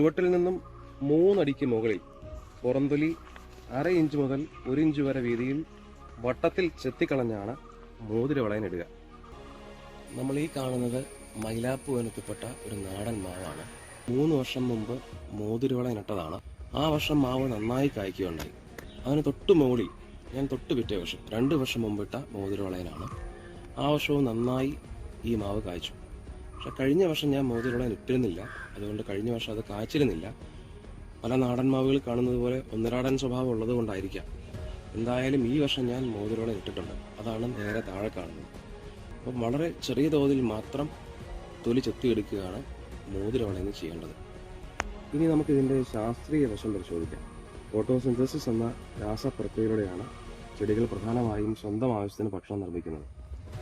ചുവട്ടിൽ നിന്നും മൂന്നടിക്ക് മുകളിൽ പുറന്തൊലി അര ഇഞ്ച് മുതൽ ഒരു ഇഞ്ച് വരെ വീതിയിൽ വട്ടത്തിൽ ചെത്തിക്കളഞ്ഞാണ് മോതിരവളയനിടുക നമ്മൾ ഈ കാണുന്നത് മൈലാപ്പൂ എനക്കപ്പെട്ട ഒരു നാടൻ മാവാണ്. മൂന്ന് വർഷം മുമ്പ് മോതിരവളയനിട്ടതാണ് ആ വർഷം മാവ് നന്നായി കായ്ക്കുകയുണ്ടായി. അതിന് തൊട്ട് മുകളിൽ ഞാൻ തൊട്ട് പിറ്റേ വർഷം രണ്ട് വർഷം മുമ്പിട്ട മോതിരവളയനാണ്. ആ വർഷവും നന്നായി ഈ മാവ് കായ്ച്ചു. പക്ഷെ കഴിഞ്ഞ വർഷം ഞാൻ മോതിരവളയൻ ഇട്ടിരുന്നില്ല അതുകൊണ്ട് കഴിഞ്ഞ വർഷം അത് കാച്ചിരുന്നില്ല. പല നാടൻ മാവുകൾ കാണുന്നത് പോലെ ഒന്നരാടൻ സ്വഭാവം ഉള്ളത് കൊണ്ടായിരിക്കാം. എന്തായാലും ഈ വർഷം ഞാൻ മോതിരവളയൻ ഇട്ടിട്ടുണ്ട്. അതാണ് നേരെ താഴെ കാണുന്നത്. അപ്പം വളരെ ചെറിയ തോതിൽ മാത്രം തൊലി ചെത്തിയെടുക്കുകയാണ് മോതിരവളയെന്ന് ചെയ്യേണ്ടത്. ഇനി നമുക്ക് ഇതിന്റെ ശാസ്ത്രീയ വശം പരിശോധിക്കാം. ഫോട്ടോസിന്തസിസ് എന്ന രാസപ്രക്രിയയിലൂടെയാണ് ചെടികൾ പ്രധാനമായും സ്വന്തം ആവശ്യത്തിന് ഭക്ഷണം നിർമ്മിക്കുന്നത്.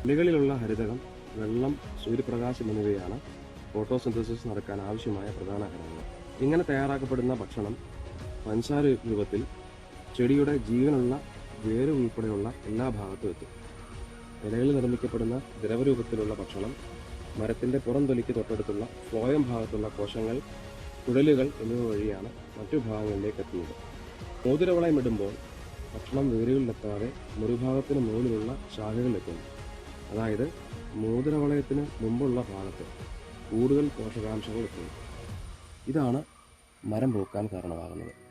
ചെടികളിലുള്ള ഹരിതകം വെള്ളം സൂര്യപ്രകാശം എന്നിവയാണ് ഫോട്ടോസിന്തസിസ് നടക്കാൻ ആവശ്യമായ പ്രധാന ഘടകങ്ങൾ. ഇങ്ങനെ തയ്യാറാക്കപ്പെടുന്ന ഭക്ഷണം പഞ്ചസാര രൂപത്തിൽ ചെടിയുടെ ജീവനുള്ള വേര് ഉൾപ്പെടെയുള്ള എല്ലാ ഭാഗത്തും എത്തും. ഇലയിൽ നിർമ്മിക്കപ്പെടുന്ന ദ്രവരൂപത്തിലുള്ള ഭക്ഷണം മരത്തിന്റെ പുറം തൊലിക്ക് തൊട്ടടുത്തുള്ള ഫ്ലോയം ഭാഗത്തുള്ള കോശങ്ങൾ കുഴലുകൾ എന്നിവ വഴിയാണ് മറ്റു ഭാഗങ്ങളിലേക്ക് എത്തുന്നത്. മോതിരവളയം ഇടുമ്പോൾ ഭക്ഷണം വേരുകളിലെത്താതെ മുറിഭാഗത്തിന് മുകളിലുള്ള ശാഖകളിലെത്തുന്നു. അതായത് മോതിരവളയത്തിന് മുമ്പുള്ള ഭാഗത്ത് കൂടുതൽ പോഷകാംശങ്ങൾ എത്തുന്നു ഇതാണ് മരം പൂക്കാൻ കാരണമാകുന്നത്.